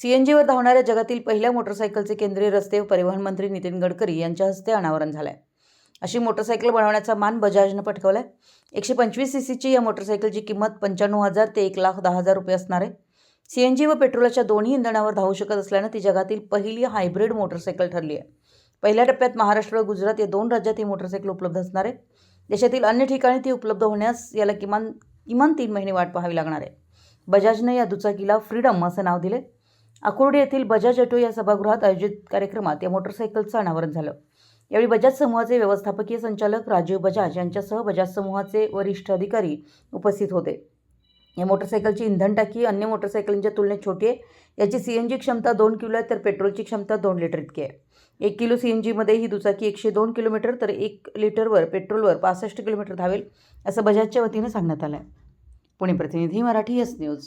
C N जीवर धावणाऱ्या जगातील पहिल्या मोटरसायकलचे केंद्रीय रस्ते व परिवहन मंत्री नितीन गडकरी यांच्या हस्ते अनावरण झालं आहे अशी मोटरसायकल बनवण्याचा मान बजाजनं पटकावला आहे एकशे पंचवीस सी सीची या मोटरसायकलची किंमत पंच्याण्णव हजार ते एक लाख दहा हजार रुपये असणार आहे. सी एन जी व पेट्रोलच्या दोन्ही इंधनावर धावू शकत असल्यानं ती जगातील पहिली हायब्रिड मोटरसायकल ठरली आहे. पहिल्या टप्प्यात महाराष्ट्र व गुजरात या दोन राज्यात ही मोटरसायकल उपलब्ध असणार आहे. देशातील अन्य ठिकाणी ती उपलब्ध होण्यास याला किमान किमान तीन महिने वाट पाहावी लागणार आहे. बजाजने या दुचाकीला फ्रीडम असं नाव दिले अकोर्डी येथील बजाज ऑटो या सभागृहात आयोजित कार्यक्रमात या मोटरसायकलचं अनावरण झालं. यावेळी बजाज समूहाचे व्यवस्थापकीय संचालक राजीव बजाज यांच्यासह बजाज समूहाचे वरिष्ठ अधिकारी उपस्थित होते. या मोटरसायकलची इंधन टाकी अन्य मोटरसायकलींच्या तुलनेत छोटी आहे. याची सी एन जी क्षमता दोन किलो आहे तर पेट्रोलची क्षमता दोन लिटर इतकी आहे. एक किलो सी एन जीमध्ये ही दुचाकी एकशे दोन किलोमीटर तर एक लिटरवर पेट्रोलवर पासष्ट किलोमीटर धावेल असं बजाजच्या वतीनं सांगण्यात आलं आहे पुणे प्रतिनिधी मराठी एस न्यूज.